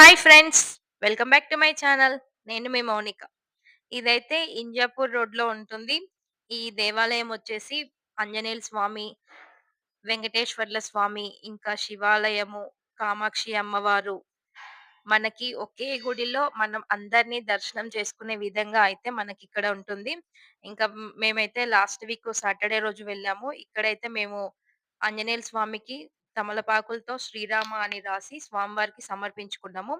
Hi friends! Welcome back to my channel. నేను మీ మౌనిక. ఇదైతే ఇంజాపూర్ రోడ్‌లో ఉంటుంది. ఈ దేవాలయం వచ్చేసి ఆంజనేయుల స్వామి, వెంకటేశ్వర్ల స్వామి, ఇంకా శివాలయము, కామాక్షి అమ్మవారు మనకి ఒకే గుడిలో మనం అందరిని దర్శనం చేసుకునే విధంగా అయితే మనకి ఇక్కడ ఉంటుంది. ఇంకా మేమైతే లాస్ట్ వీక్ సాటర్‌డే రోజు వెళ్ళాము. ఇక్కడైతే మేము ఆంజనేయుల స్వామికి తమలపాకులతో శ్రీరామ అని రాసి స్వామివారికి సమర్పించుకున్నాము.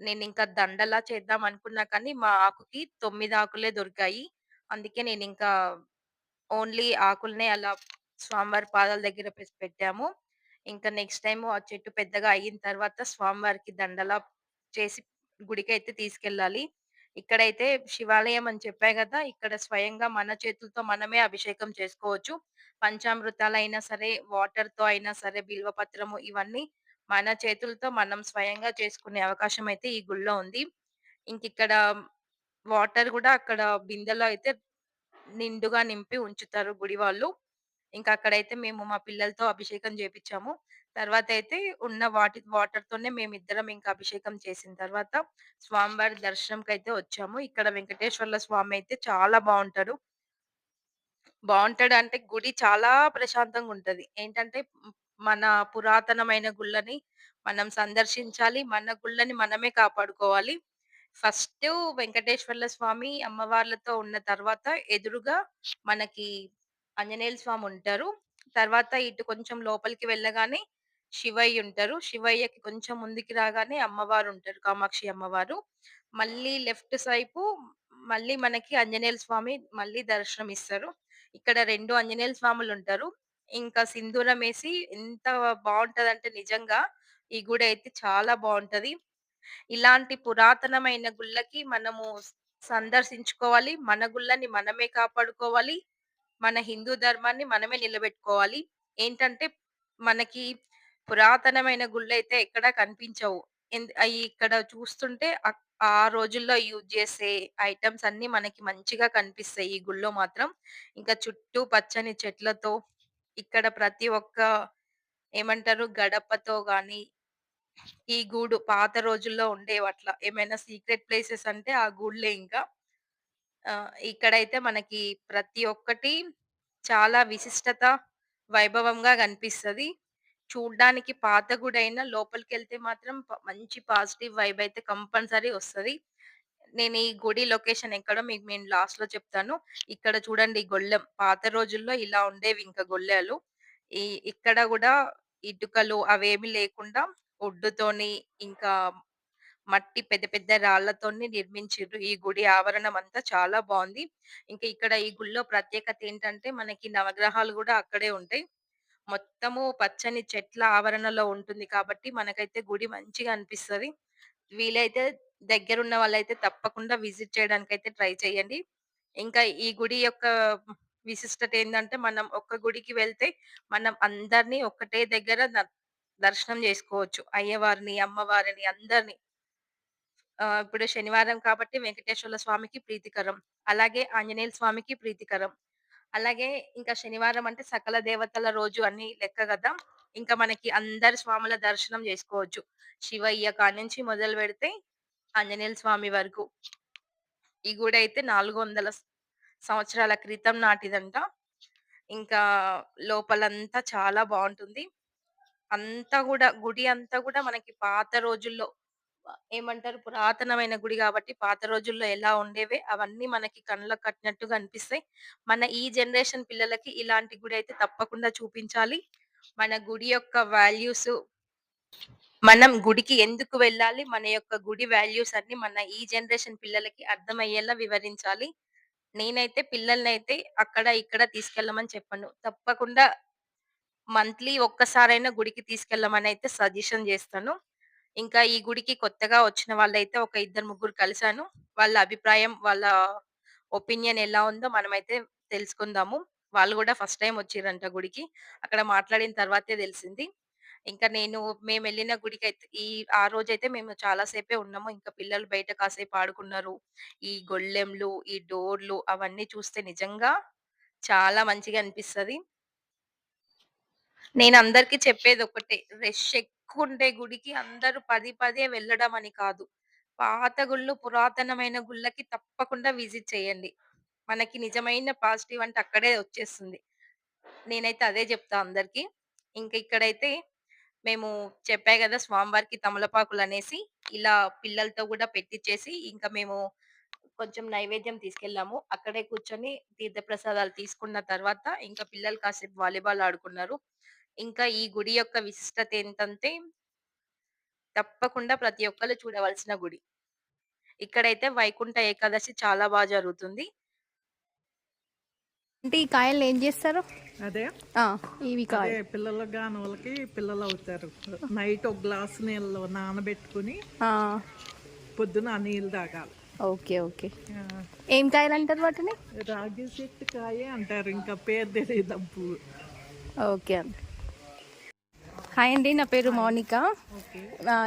నేను ఇంకా దండలా చేద్దాం అనుకున్నా కానీ మా ఆకుకి తొమ్మిది ఆకులే దొరికాయి. అందుకే నేను ఇంకా ఓన్లీ ఆకులనే అలా స్వామివారి పాదాల దగ్గర పెట్టాము. ఇంకా నెక్స్ట్ టైం ఆ చెట్టు పెద్దగా అయిన తర్వాత స్వామివారికి దండలా చేసి గుడికైతే తీసుకెళ్ళాలి. ఇక్కడైతే శివాలయం అని చెప్పా కదా ఇక్కడ స్వయంగా మన చేతులతో మనమే అభిషేకం చేసుకోవచ్చు. పంచామృతాలైనా సరే, వాటర్తో అయినా సరే, బిల్వపత్రము ఇవన్నీ మన చేతులతో మనం స్వయంగా చేసుకునే అవకాశం అయితే ఈ గుడిలో ఉంది. ఇంకిక్కడ వాటర్ కూడా అక్కడ బిందెలో అయితే నిండుగా నింపి ఉంచుతారు గుడి వాళ్ళు. ఇంకా అక్కడైతే మేము మా పిల్లలతో అభిషేకం చేపించాము తర్వాత అయితే ఉన్న వాటి వాటర్ తోనే మేమిద్దరం ఇంకా అభిషేకం చేసిన తర్వాత స్వామివారి దర్శనంకైతే వచ్చాము. ఇక్కడ వెంకటేశ్వర్ల స్వామి అయితే చాలా బావుంటాడు. బాగుంటాడు అంటే గుడి చాలా ప్రశాంతంగా ఉంటది ఏంటంటే మన పురాతనమైన గుళ్ళని మనం సందర్శించాలి. మన గుళ్ళని మనమే కాపాడుకోవాలి. ఫస్ట్ వెంకటేశ్వర్ల స్వామి, అమ్మవార్లతో ఉన్న తర్వాత ఎదురుగా మనకి ఆంజనేయుల స్వామి ఉంటారు. తర్వాత ఇటు కొంచెం లోపలికి వెళ్ళగానే శివయ్య ఉంటారు. శివయ్యకి కొంచెం ముందుకి రాగానే అమ్మవారు ఉంటారు కామాక్షి అమ్మవారు. మళ్ళీ లెఫ్ట్ సైపు మళ్ళీ మనకి ఆంజనేయుల స్వామి మళ్ళీ దర్శనం ఇస్తారు ఇక్కడ 2 ఆంజనేయుల స్వాములుంటారు. ఇంకా సింధూరం వేసి ఎంత బాగుంటది అంటే నిజంగా ఈ గుడి అయితే చాలా బాగుంటది ఇలాంటి పురాతనమైన గుళ్ళకి మనము సందర్శించుకోవాలి. మన గుళ్ళని మనమే కాపాడుకోవాలి. మన హిందూ ధర్మాన్ని మనమే నిలబెట్టుకోవాలి. ఏంటంటే మనకి పురాతనమైన గుళ్ళైతే ఎక్కడ కనిపించవు. ఎంద్ అయి ఇక్కడ చూస్తుంటే అక్ ఆ రోజుల్లో యూజ్ చేసే ఐటమ్స్ అన్ని మనకి మంచిగా కనిపిస్తాయి ఈ గుళ్ళో మాత్రం. ఇంకా చుట్టూ పచ్చని చెట్లతో ఇక్కడ ప్రతి ఒక్క ఏమంటారు గడపతో గాని, ఈ గూడు పాత రోజుల్లో ఉండేవట్లా. ఏమైనా సీక్రెట్ ప్లేసెస్ అంటే ఆ గూళ్ళే ఇంకా. ఆ ఇక్కడైతే మనకి ప్రతి ఒక్కటి చాలా విశిష్టత, వైభవంగా కనిపిస్తది. చూడ్డానికి పాత గుడైన లోపలికి వెళ్తే మాత్రం మంచి పాజిటివ్ వైబ్ అయితే కంపల్సరీ వస్తది. నేను ఈ గుడి లొకేషన్ ఎక్కడో మీకు నేను లాస్ట్‌లో చెప్తాను. ఇక్కడ చూడండి గొల్లెం పాత రోజుల్లో ఇలా ఉండేవి ఇంకా గొల్లెలు ఈ ఇక్కడ కూడా ఇటుకలు అవేమి లేకుండా ఒడ్డుతోని ఇంకా మట్టి పెద్ద పెద్ద రాళ్ళతోని నిర్మించారు ఈ గుడి ఆవరణం అంతా చాలా బాగుంది ఇంకా ఇక్కడ ఈ గుడిలో ప్రత్యేకత ఏంటంటే మనకి నవగ్రహాలు కూడా అక్కడే ఉంటాయి. మొత్తము పచ్చని చెట్ల ఆవరణలో ఉంటుంది కాబట్టి మనకైతే గుడి మంచిగా అనిపిస్తది. వీలైతే దగ్గరున్న వాళ్ళైతే తప్పకుండా విజిట్ చేయడానికైతే ట్రై చేయండి. ఇంకా ఈ గుడి యొక్క విశిష్టత ఏందంటే మనం ఒక్క గుడికి వెళ్తే మనం అందరిని ఒక్కటే దగ్గర ద దర్శనం చేసుకోవచ్చు అయ్యవారిని, అమ్మవారిని అందరిని. ఆహ్, ఇప్పుడు శనివారం కాబట్టి వెంకటేశ్వర్ల స్వామికి ప్రీతికరం. అలాగే ఆంజనేయుల స్వామికి ప్రీతికరం. అలాగే ఇంకా శనివారం అంటే సకల దేవతల రోజు అని లెక్క కదా ఇంకా మనకి అందరి స్వాముల దర్శనం చేసుకోవచ్చు శివయ్య కానించి మొదలు పెడితే ఆంజనేయుల స్వామి వరకు. ఈ గుడి అయితే నాలుగు వందల సంవత్సరాల క్రితం నాటిదంట. ఇంకా లోపలంతా చాలా బాగుంటుంది అంతా కూడా గుడి అంతా కూడా మనకి పాత రోజుల్లో ఏమంటారు పురాతనమైన గుడి కాబట్టి పాత రోజుల్లో ఎలా ఉండేవే అవన్నీ మనకి కళ్ళకు కట్టినట్టుగా అనిపిస్తాయి. మన ఈ జనరేషన్ పిల్లలకి ఇలాంటి గుడి అయితే తప్పకుండా చూపించాలి. మన గుడి యొక్క వాల్యూస్ మనం గుడికి ఎందుకు వెళ్ళాలి? మన యొక్క గుడి వాల్యూస్ అన్ని మన ఈ జనరేషన్ పిల్లలకి అర్థమయ్యేలా వివరించాలి. నేనైతే పిల్లలనైతే అక్కడ, ఇక్కడ తీసుకెళ్ళమని చెప్పను. తప్పకుండా మంత్లీ ఒక్కసారైనా గుడికి తీసుకెళ్ళమనైతే సజెషన్ చేస్తాను ఇంకా ఈ గుడికి కొత్తగా వచ్చిన వాళ్ళైతే ఒక ఇద్దరు, ముగ్గురు కలిశాను వాళ్ళ అభిప్రాయం, వాళ్ళ ఒపీనియన్ ఎలా ఉందో మనమైతే తెలుసుకుందాము. వాళ్ళు గూడా ఫస్ట్ టైమ్ వచ్చిర్రంట గుడికి. అక్కడ మాట్లాడిన తర్వాతే తెలిసింది. ఇంకా నేను మేమెళ్ళిన గుడికైతే ఈ ఆ రోజైతే మేము చాలా సేపే ఉన్నాము. ఇంకా పిల్లలు బయట కాసేపు ఆడుకున్నారు. ఈ గొళ్ళెంలు, ఈ డోర్లు అవన్నీ చూస్తే నిజంగా చాలా మంచిగా అనిపిస్తది. నేను అందరికి చెప్పేది ఒకటే. రష్ ఎక్కువుండే గుడికి అందరూ పది పదే వెళ్ళడం అని కాదు. పాత గుళ్ళు, పురాతనమైన గుళ్ళకి తప్పకుండా విజిట్ చేయండి. మనకి నిజమైన పాజిటివ్ అంటే అక్కడే వచ్చేస్తుంది. నేనైతే అదే చెప్తా అందరికి. ఇంకా ఇక్కడైతే మేము చెప్పా కదా స్వామివారికి తమలపాకులనేసి ఇలా పిల్లలతో కూడా పెట్టిచ్చేసి ఇంకా మేము కొంచెం నైవేద్యం తీసుకెళ్ళాము. అక్కడే కూర్చొని తీర్థప్రసాదాలు తీసుకున్న తర్వాత ఇంకా పిల్లలు కాసేపు వాలీబాల్ ఆడుకున్నారు. ఇంకా ఈ గుడి యొక్క విశిష్టత ఏంటంటే తప్పకుండా ప్రతి ఒక్కళ్ళు చూడవలసిన గుడి. ఇక్కడైతే వైకుంఠ ఏకాదశి చాలా బా జరుగుతుంది. అంటే ఈ కాయలు ఏం చేస్తారు అదే ఆ, ఇవి పిల్లలకు కాని వాళ్ళకి పిల్లలు అవుతారు నైట్ ఒక గ్లాస్ నీళ్ళు నానబెట్టుకుని ఆ, పొద్దున ఆ నీళ్ళు తాగాలి ఓకే ఓకే. ఏం కాయలు అంటారు వాటిని? రాగి చెట్టు కాయ అంటారు ఇంకా పేరు తెలియదు ఓకే అండి. హాయ్ అండి నా పేరు మౌనిక.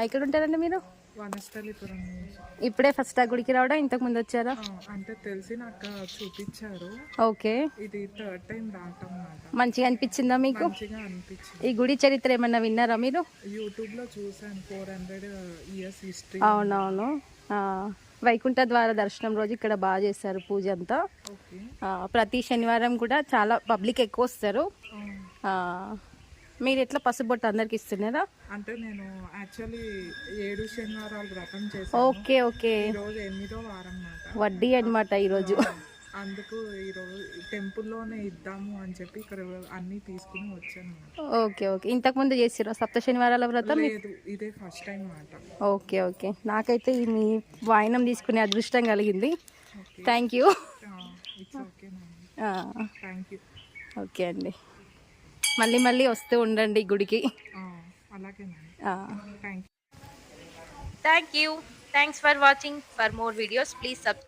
ఎక్కడ ఉంటారండి మీరు? వనస్థలిపురం. ఇప్పుడే ఫస్ట్ ఆ గుడికి రావడం ఇంతకు ముందు వచ్చారా? అంటే తెలిసి నాకు చూపించారు. ఓకే. ఇది థర్డ్ టైం రావటం మంచిగా అనిపించిందా మీకు? ఈ గుడి చరిత్ర ఏమన్నా విన్నారా మీరు? యూట్యూబ్లో చూసాను ఫోర్ హండ్రెడ్ ఇయర్స్ హిస్టరీ. అవునవును. వైకుంఠ ద్వార దర్శనం రోజు ఇక్కడ బాగా చేస్తారు పూజ అంతా. ప్రతి శనివారం కూడా చాలా పబ్లిక్ ఎక్కువ వస్తారు. మీరు ఎట్లా పసుబొట్టు అందరికి ఇస్తున్నారా? అంటే నేను యాక్చువల్లీ ఏడు శనివారాలు వ్రతం చేశాను. Okay okay. రోజు ఎనిమిదో వారం వడ్డీ అన్నమాట ఈరోజు. అందుకు ఈరోజు టెంపుల్లోనే ఇద్దాము అని చెప్పి ఇక్కడ అన్ని తీసుకుని వచ్చాను ఓకే ఓకే. ఇంతకు ముందు చేసిరా సప్త శనివారాల వ్రతం? లేదు ఇదే ఫస్ట్ టైం మాట ఓకే ఓకే. నాకైతే ఈ మీ వాయినం తీసుకునే అదృష్టం కలిగింది. Thank you it's okay ma'am thank you okay అండి. మళ్ళీ మళ్ళీ వస్తూ ఉండండి గుడికి. అలాగే మ్యామ్ ఆ. Thank you. Thanks for watching. For more videos, please subscribe.